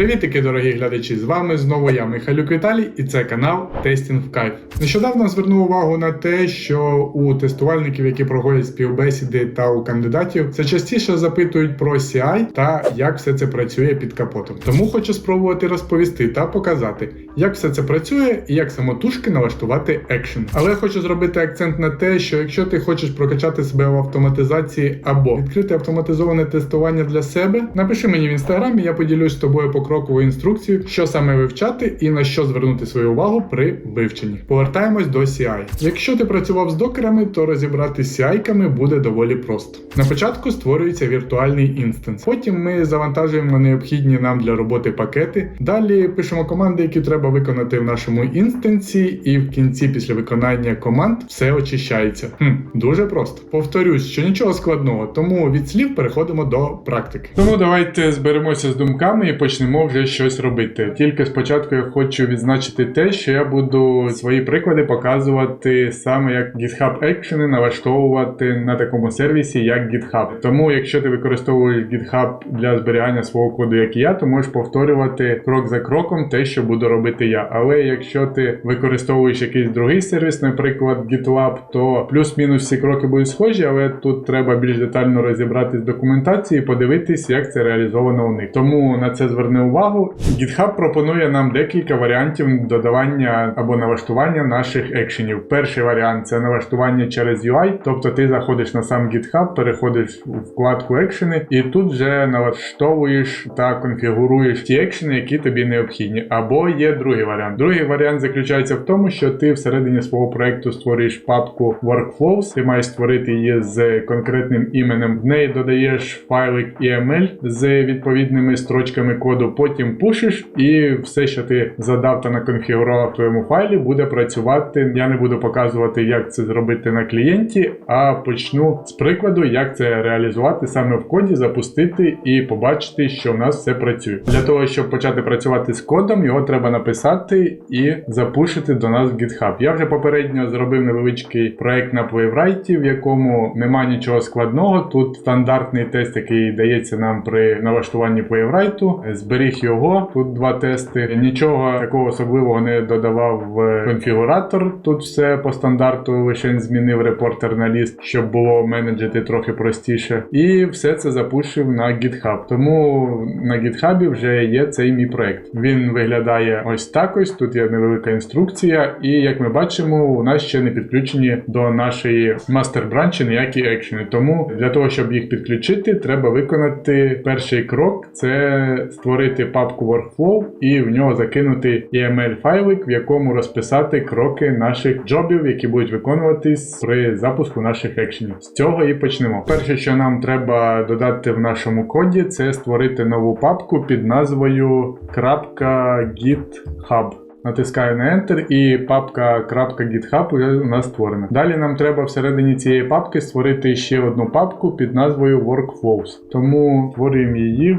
Привітики, дорогі глядачі! З вами знову я, Михайлюк Віталій, і це канал Тестінг в Кайф. Нещодавно звернув увагу на те, що у тестувальників, які проходять співбесіди та у кандидатів, все частіше запитують про CI та як все це працює під капотом. Тому хочу спробувати розповісти та показати, як все це працює і як самотужки налаштувати екшен. Але я хочу зробити акцент на те, що якщо ти хочеш прокачати себе в автоматизації або відкрити автоматизоване тестування для себе, напиши мені в інстаграмі, я поділюсь з тобою покроковою інструкцією, що саме вивчати і на що звернути свою увагу при вивченні. Повертаємось до CI. Якщо ти працював з докерами, то розібрати CI-ками буде доволі просто. На початку створюється віртуальний інстанс. Потім ми завантажуємо необхідні нам для роботи пакети. Далі пишемо команди, які треба виконати в нашому інстансі, і в кінці, після виконання команд, все очищається. Хм, дуже просто. Повторюсь, що нічого складного, тому від слів переходимо до практики. Тому давайте зберемося з думками і почнемо вже щось робити. Тільки спочатку я хочу відзначити те, що я буду свої приклади показувати саме як GitHub екшени налаштовувати на такому сервісі, як GitHub. Тому, якщо ти використовуєш GitHub для зберігання свого коду, як і я, то можеш повторювати крок за кроком те, що буду робити я. Але якщо ти використовуєш якийсь другий сервіс, наприклад, GitLab, то плюс-мінус всі кроки будуть схожі, але тут треба більш детально розібратись документації і подивитись, як це реалізовано у них. Тому на це зверни увагу. GitHub пропонує нам декілька варіантів додавання або налаштування наших екшенів. Перший варіант це налаштування через UI, тобто ти заходиш на сам GitHub, переходиш у вкладку екшени, і тут вже налаштовуєш та конфігуруєш ті екшени, які тобі необхідні. Або є другий варіант. Другий варіант заключається в тому, що ти всередині свого проекту створюєш папку Workflows, ти маєш створити її з конкретним іменем. В неї додаєш файлик EML з відповідними строчками коду, потім пушиш, і все, що ти задав та наконфігурував в твоєму файлі, буде працювати. Я не буду показувати, як це зробити на клієнті, а почну з прикладу, як це реалізувати саме в коді, запустити і побачити, що в нас все працює. Для того, щоб почати працювати з кодом, його треба написати і запушити до нас в GitHub. Я вже попередньо зробив невеличкий проект на Playwright, в якому нема нічого складного. Тут стандартний тест, який дається нам при налаштуванні Playwright. Зберіг його. Тут два тести. Нічого такого особливого не додавав в конфігуратор. Тут все по стандарту лише змінив репортер на ліст, щоб було менеджити трохи простіше. І все це запушив на GitHub. Тому на GitHub вже є цей мій проект. Він виглядає ось так ось. Тут є невелика інструкція, і як ми бачимо, у нас ще не підключені до нашої мастер-бранчі ніякі екшени. Тому для того, щоб їх підключити, треба виконати перший крок: це створити папку Workflow і в нього закинути EML файлик, в якому розписати кроки наших джобів, які будуть виконуватись при запуску наших екшенів. З цього і почнемо. Перше, що нам треба додати в нашому коді, це створити нову папку під назвою .github. Натискаю на Enter і папка .github вже у нас створена. Далі нам треба всередині цієї папки створити ще одну папку під назвою Workflows. Тому створюємо її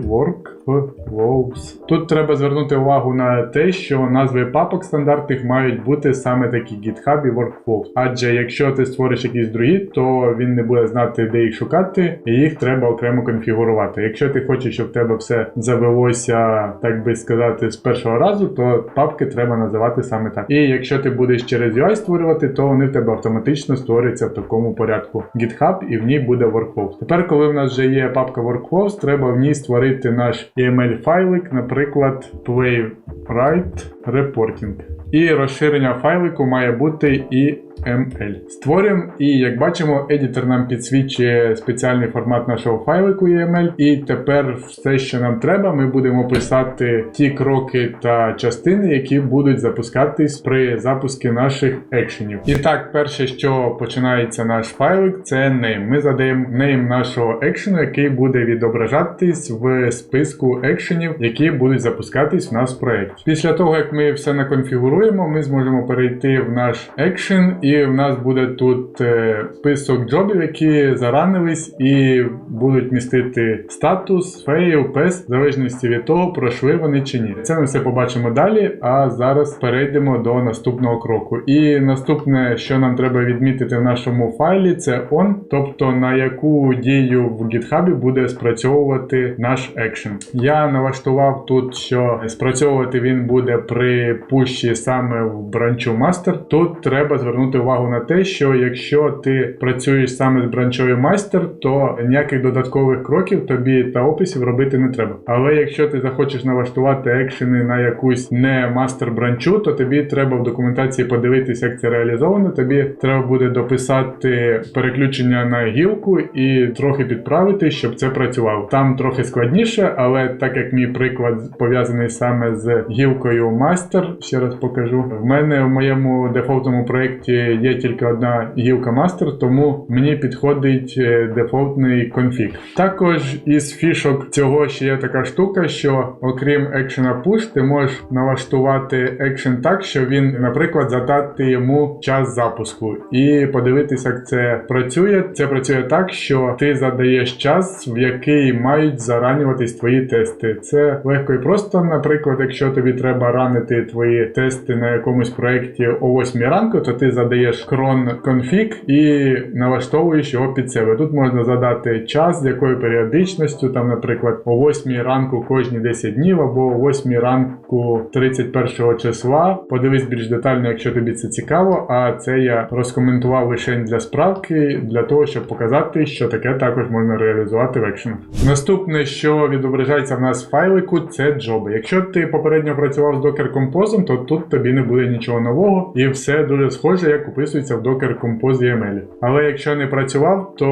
Workflows. Тут треба звернути увагу на те, що назви папок стандартних мають бути саме такі GitHub і Workflows. Адже якщо ти створиш якісь другі, то він не буде знати, де їх шукати, і їх треба окремо конфігурувати. Якщо ти хочеш, щоб в тебе все завелося, так би сказати, з першого разу, то папки треба називати саме так. І якщо ти будеш через UI створювати, то вони в тебе автоматично створюються в такому порядку GitHub і в ній буде Workflows. Тепер, коли в нас вже є папка Workflows, треба в ній створити наш EML файлик, наприклад, playwright reporting. І розширення файлику має бути і ML. Створюємо, і як бачимо, едітор нам підсвічує спеціальний формат нашого файлику EML. І тепер все, що нам треба, ми будемо писати ті кроки та частини, які будуть запускатись при запуску наших екшенів. І так, перше, що починається наш файлик, це name. Ми задаємо name нашого екшену, який буде відображатись в списку екшенів, які будуть запускатись в нас в проєкті. Після того, як ми все наконфігуруємо, ми зможемо перейти в наш екшен і в нас буде тут е, список джобів, які заранились і будуть містити статус, фейл, пес, в залежності від того, пройшли вони чи ні. Це ми все побачимо далі. А зараз перейдемо до наступного кроку. І наступне, що нам треба відмітити в нашому файлі, це on, тобто на яку дію в GitHub буде спрацьовувати наш екшен. Я налаштував тут, що спрацьовувати він буде при пущі саме в бранчу master. Тут треба звернути увагу на те, що якщо ти працюєш саме з бранчою master, то ніяких додаткових кроків тобі та описів робити не треба. Але якщо ти захочеш налаштувати екшени на якусь не мастер бранчу, то тобі треба в документації подивитися, як це реалізовано. Тобі треба буде дописати переключення на гілку і трохи підправити, щоб це працювало. Там трохи складніше, але так як мій приклад пов'язаний саме з гілкою мастер, ще раз покажу. В мене в моєму дефолтному проєкті є тільки одна гілка мастер, тому мені підходить е, дефолтний конфіг. Також із фішок цього ще є така штука, що окрім екшена push, ти можеш налаштувати екшен так, що він, наприклад, задати йому час запуску і подивитися, як це працює. Це працює так, що ти задаєш час, в який мають заранюватись твої тести. Це легко і просто, наприклад, якщо тобі треба ранити твої тести на якомусь проєкті о 8 ранку, то ти задаєш cron config і налаштовуєш його під себе. Тут можна задати час, з якою періодичністю, там, наприклад, о 8 ранку кожні 10 днів або о 8 ранку 31 числа. Подивись більш детально, якщо тобі це цікаво. А це я розкоментував лише для справки, для того, щоб показати, що таке також можна реалізувати в екшенах. Наступне, що відображається в нас в файлику, це джоби. Якщо ти попередньо працював з Docker Compose, то тут тобі не буде нічого нового, і все дуже схоже, як описується в Docker Compose YML. Але якщо не працював, то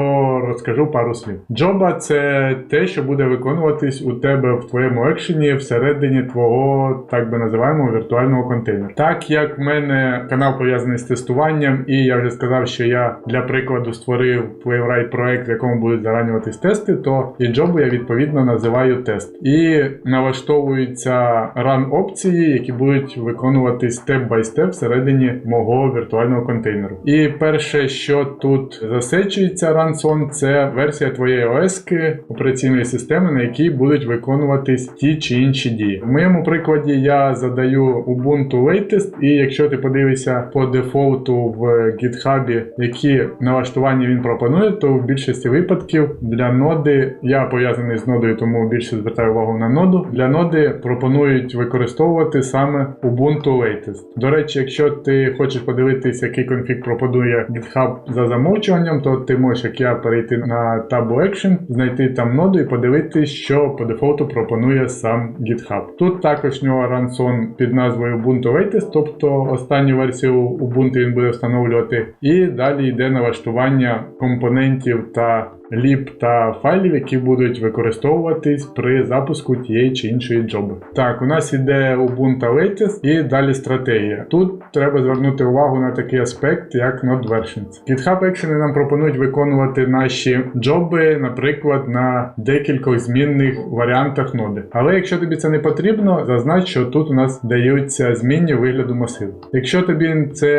розкажу пару слів. Джоба це те, що буде виконуватись у тебе в твоєму екшені всередині твого, так би називаємо, віртуального контейнера. Так як в мене канал пов'язаний з тестуванням, і я вже сказав, що я для прикладу створив Playwright проект, в якому будуть заранюватись тести, то і джобу я відповідно називаю тест. І налаштовуються run опції, які будуть виконувати степ бай степ всередині мого віртуального контейнеру. І перше, що тут засечується RunSon, це версія твоєї ОС операційної системи, на якій будуть виконуватись ті чи інші дії. В моєму прикладі я задаю Ubuntu Latest, і якщо ти подивишся по дефолту в GitHub, які налаштування він пропонує, то в більшості випадків для ноди я пов'язаний з нодою, тому більше звертаю увагу на ноду. Для ноди пропонують використовувати саме Ubuntu Latest. До речі, якщо ти хочеш подивитись, який конфіг пропонує GitHub за замовчуванням, то ти можеш, як я, перейти на табу Action, знайти там ноду і подивитись, що по дефолту пропонує сам GitHub. Тут також в нього RunSon під назвою Ubuntu Latest, тобто останню версію Ubuntu він буде встановлювати. І далі йде налаштування компонентів та ліп та файлів, які будуть використовуватись при запуску тієї чи іншої джоби. Так, у нас іде Ubuntu Latest і далі стратегія. Тут треба звернути увагу на такий аспект, як Node Versions. GitHub Action нам пропонують виконувати наші джоби, наприклад, на декількох змінних варіантах ноди. Але якщо тобі це не потрібно, зазнач, що тут у нас даються змінні вигляду масиву. Якщо тобі це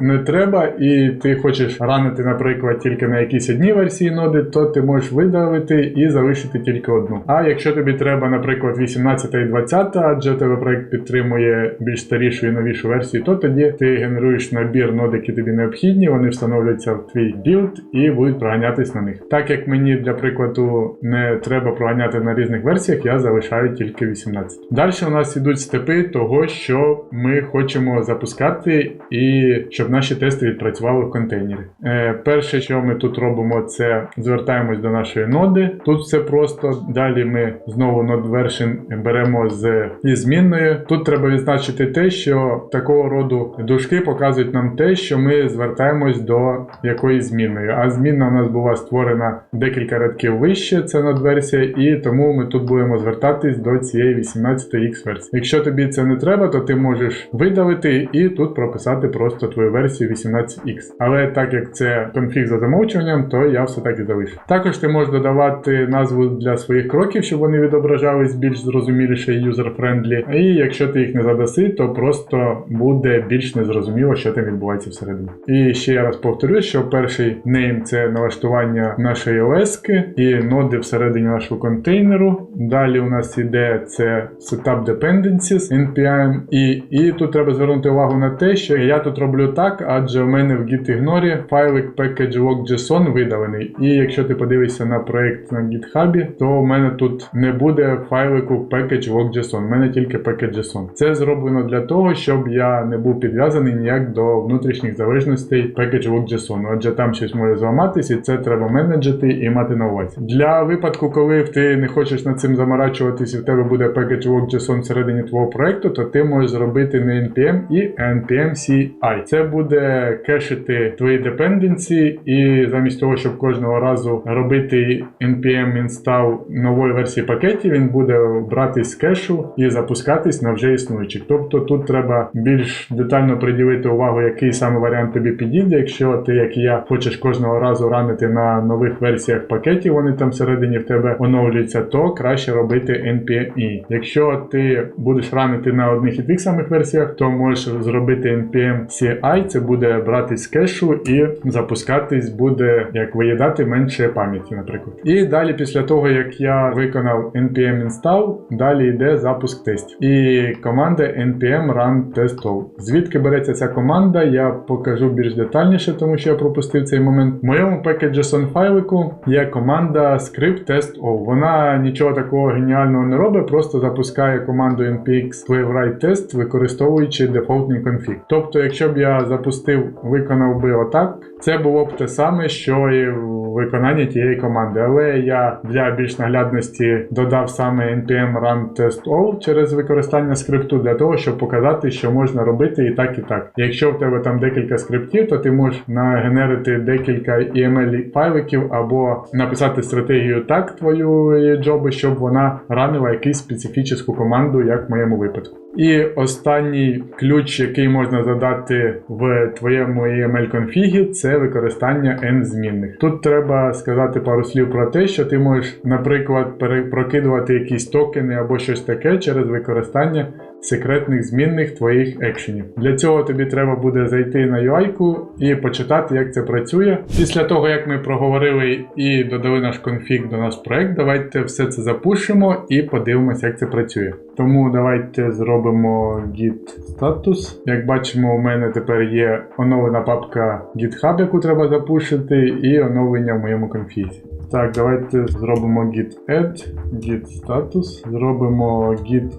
не треба і ти хочеш ранити, наприклад, тільки на якійсь одній версії ноди, то ти можеш видалити і залишити тільки одну. А якщо тобі треба, наприклад, 18 і 20, адже тебе проект підтримує більш старішу і новішу версію, то тоді ти генеруєш набір нод, які тобі необхідні, вони встановлюються в твій білд і будуть проганятись на них. Так як мені для прикладу не треба проганяти на різних версіях, я залишаю тільки 18. Далі у нас ідуть степи того, що ми хочемо запускати, і щоб наші тести відпрацювали в контейнері. Е, перше, що ми тут робимо, це звертаємось до нашої ноди. Тут все просто. Далі ми знову node version беремо з і змінною. Тут треба відзначити те, що такого роду дужки показують нам те, що ми звертаємось до якоїсь змінної. А змінна у нас була створена декілька рядків вище, це node версія, і тому ми тут будемо звертатись до цієї 18x версії. Якщо тобі це не треба, то ти можеш видалити і тут прописати просто твою версію 18x. Але так як це конфіг за замовчуванням, то я все так і залишу. Також ти можеш додавати назву для своїх кроків, щоб вони відображались більш зрозуміліше і юзер-френдлі. І якщо ти їх не задаси, то просто буде більш незрозуміло, що там відбувається всередині. І ще я раз повторюю, що перший name – це налаштування нашої OS і ноди всередині нашого контейнеру. Далі у нас іде це Setup Dependencies, NPM, і, і тут треба звернути увагу на те, що я тут роблю так, адже в мене в git-ignore файлик package.log.json видалений. І якщо ти подивишся на проєкт на GitHub, то у мене тут не буде файлику package.log.json, у мене тільки package.json. Це зроблено для того, щоб я не був підв'язаний ніяк до внутрішніх залежностей package.log.json, адже там щось може зламатись, і це треба менеджити і мати на увазі. Для випадку, коли ти не хочеш над цим заморачуватись, і в тебе буде package.log.json всередині твого проекту, то ти можеш зробити не npm і npm CI. Це буде кешити твої dependency, і замість того, щоб кожного разу робити npm install нової версії пакетів, він буде братись з кешу і запускатись на вже існуючих. Тобто тут треба більш детально приділити увагу, який саме варіант тобі підійде. Якщо ти, як і я, хочеш кожного разу ранити на нових версіях пакетів, вони там всередині в тебе оновлюються, то краще робити npm. Якщо ти будеш ранити на одних і тих самих версіях, то можеш зробити npm CI, це буде брати з кешу і запускатись буде як виїдати менше пам'яті, наприклад. І далі, після того як я виконав npm install, далі йде запуск тестів. І команда npm run test all. Звідки береться ця команда, я покажу більш детальніше, тому що я пропустив цей момент. В моєму package.json файлику є команда script test all. Вона нічого такого геніального не робить, просто запускає команду npx playwright test, використовуючи дефолтний конфіг. Тобто, якщо б я запустив, виконав би отак, це було б те саме, що і в виконанні тієї команди. Але я для більш наглядності додав саме npm run test all через використання скрипту для того, щоб показати, що можна робити і так, і так. Якщо в тебе там декілька скриптів, то ти можеш нагенерити декілька EML файликів або написати стратегію так твою джоби, щоб вона ранила якусь специфічну команду, як в моєму випадку. І останній ключ, який можна задати в твоєму EML конфігі, це використання n змінних. Тут треба сказати пару слів про те, що ти можеш, наприклад, перепрокидувати якісь токени або щось таке через використання секретних змінних твоїх екшенів. Для цього тобі треба буде зайти на UI і почитати, як це працює. Після того, як ми проговорили і додали наш конфіг до наш проект, давайте все це запушимо і подивимося, як це працює. Тому давайте зробимо git status. Як бачимо, у мене тепер є оновлена папка GitHub, яку треба запушити, і оновлення в моєму конфізі. Так, давайте зробимо git add, git status, зробимо git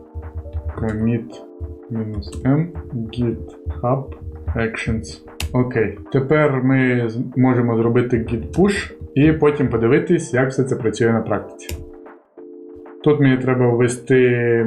commit -m github actions. Окей. Тепер ми можемо зробити git push і потім подивитись, як все це працює на практиці. Тут мені треба ввести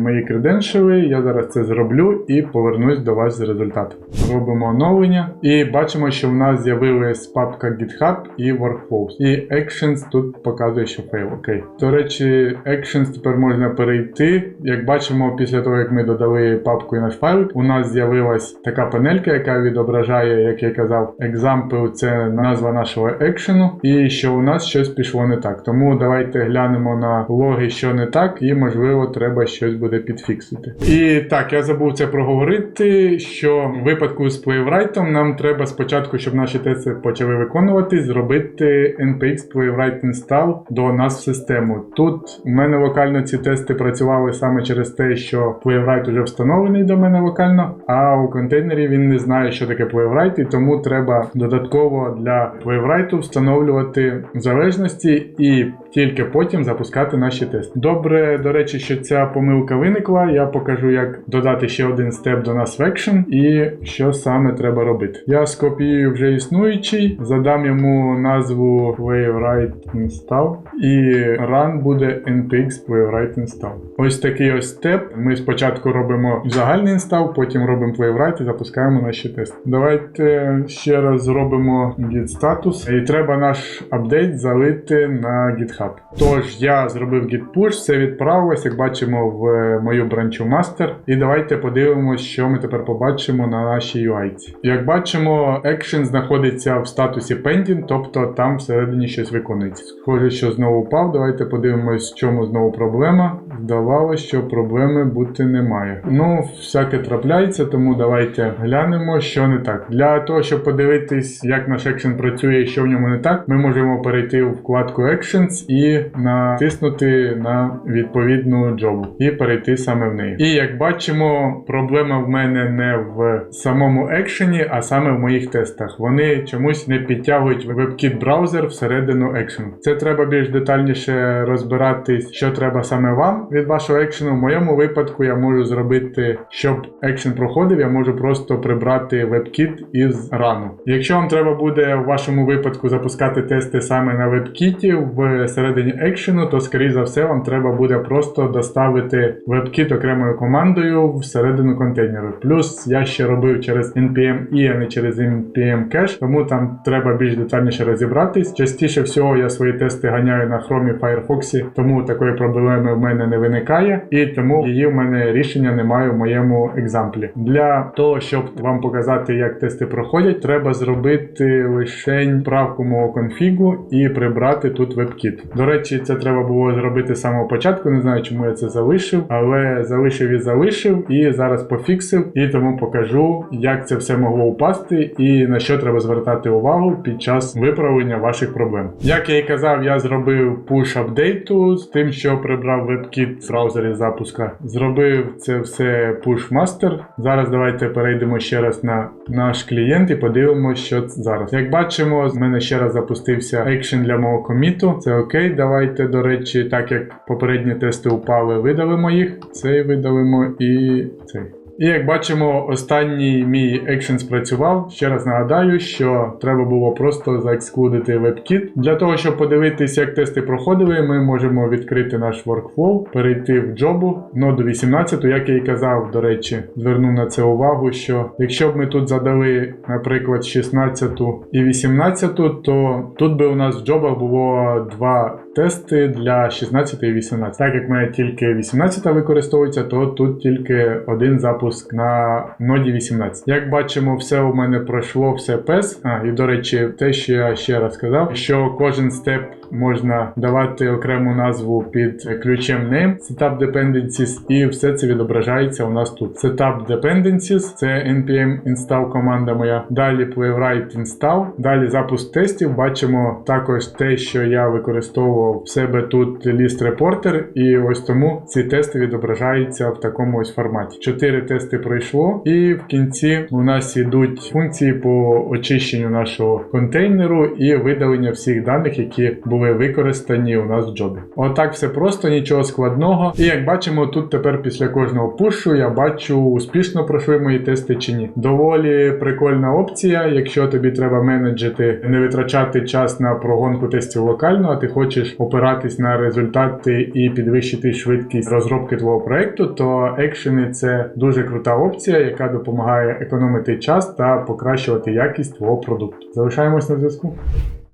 мої креденшали, я зараз це зроблю і повернусь до вас з результатом. Робимо оновлення і бачимо, що в нас з'явилась папка GitHub і Workflows. І Actions тут показує, що фейл. Окей. До речі, Actions тепер можна перейти. Як бачимо, після того, як ми додали папку і наш файл, у нас з'явилась така панелька, яка відображає, як я казав, example це назва нашого екшену, і що у нас щось пішло не так. Тому давайте глянемо на логи, що не так, і можливо треба щось буде підфіксити. І так, я забув це проговорити, що в випадку з Playwright нам треба спочатку, щоб наші тести почали виконуватись, зробити npx Playwright install до нас в систему. Тут у мене локально ці тести працювали саме через те, що Playwright вже встановлений до мене локально, а у контейнері він не знає, що таке Playwright, і тому треба додатково для Playwright встановлювати залежності і тільки потім запускати наші тести. Добре, до речі, що ця помилка виникла. Я покажу, як додати ще один степ до нас в Action і що саме треба робити. Я скопіюю вже існуючий, задам йому назву Playwright Install і run буде npx Playwright Install. Ось такий ось степ. Ми спочатку робимо загальний інстал, потім робимо Playwright і запускаємо наші тести. Давайте ще раз зробимо git status. І треба наш апдейт залити на GitHub. GitHub. Тож я зробив git push, все відправилось, як бачимо, в е, мою бранчу master. І давайте подивимось, що ми тепер побачимо на нашій UI. Як бачимо, action знаходиться в статусі pending, тобто там всередині щось виконується. Схоже, що знову впав. Давайте подивимось, в чому знову проблема. Здавалося, що проблеми бути немає. Ну, всяке трапляється, тому давайте глянемо, що не так. Для того, щоб подивитись, як наш екшен працює і що в ньому не так, ми можемо перейти у вкладку Actions і натиснути на відповідну джобу і перейти саме в неї. І як бачимо, проблема в мене не в самому екшені, а саме в моїх тестах. Вони чомусь не підтягують WebKit браузер всередину екшену. Це треба більш детальніше розбиратись, що треба саме вам від вашого екшену. В моєму випадку я можу зробити, щоб екшен проходив, я можу просто прибрати WebKit із рану. Якщо вам треба буде в вашому випадку запускати тести саме на WebKit в середині екшену, то скоріше за все вам треба буде просто доставити WebKit окремою командою всередину контейнеру. Плюс я ще робив через npm i, а не через npm cache, тому там треба більш детальніше розібратись. Частіше всього я свої тести ганяю на Chrome і Firefox, тому такої проблеми в мене не виникає, і тому її в мене рішення немає в моєму екзамплі. Для того, щоб вам показати, як тести проходять, треба зробити лише правку мого конфігу і прибрати тут WebKit. До речі, це треба було зробити з самого початку. Не знаю, чому я це залишив, але залишив і залишив, і зараз пофіксив, і тому покажу, як це все могло упасти і на що треба звертати увагу під час виправлення ваших проблем. Як я і казав, я зробив push апдейту з тим, що прибрав WebKit в браузері запуска. Зробив це все push master. Зараз давайте перейдемо ще раз на наш клієнт і подивимося, що зараз. Як бачимо, з мене ще раз запустився екшен для мого коміту. Це окей. Давайте, до речі, так як попередні тести упали, видалимо їх. Цей видалимо і цей. І як бачимо, останній мій екшен спрацював. Ще раз нагадаю, що треба було просто заексклудити WebKit. Для того, щоб подивитись, як тести проходили, ми можемо відкрити наш workflow, перейти в джобу, ноду 18, як я і казав, до речі, звернув на це увагу, що якщо б ми тут задали, наприклад, 16 і 18, то тут би у нас в джобах було два тести для 16 і 18. Так як мене тільки 18 використовується, то тут тільки один запуск на ноді 18. Як бачимо, все у мене пройшло, все пес. А, і до речі, те, що я ще раз сказав, що кожен степ можна давати окрему назву під ключем name, setup dependencies, і все це відображається у нас тут. Setup dependencies, це npm install команда моя. Далі playwright install, далі запуск тестів. Бачимо також те, що я використовував в себе тут ліст репортер, і ось тому ці тести відображаються в такому ось форматі. Чотири тести пройшло, і в кінці у нас ідуть функції по очищенню нашого контейнеру і видалення всіх даних, які були використані у нас в джобі. Отак все просто, нічого складного. І як бачимо, тут тепер після кожного пушу я бачу, успішно пройшли мої тести чи ні. Доволі прикольна опція, якщо тобі треба менеджити, не витрачати час на прогонку тестів локально, а ти хочеш опиратись на результати і підвищити швидкість розробки твого проекту, то екшени це дуже крута опція, яка допомагає економити час та покращувати якість твого продукту. Залишаємось на зв'язку.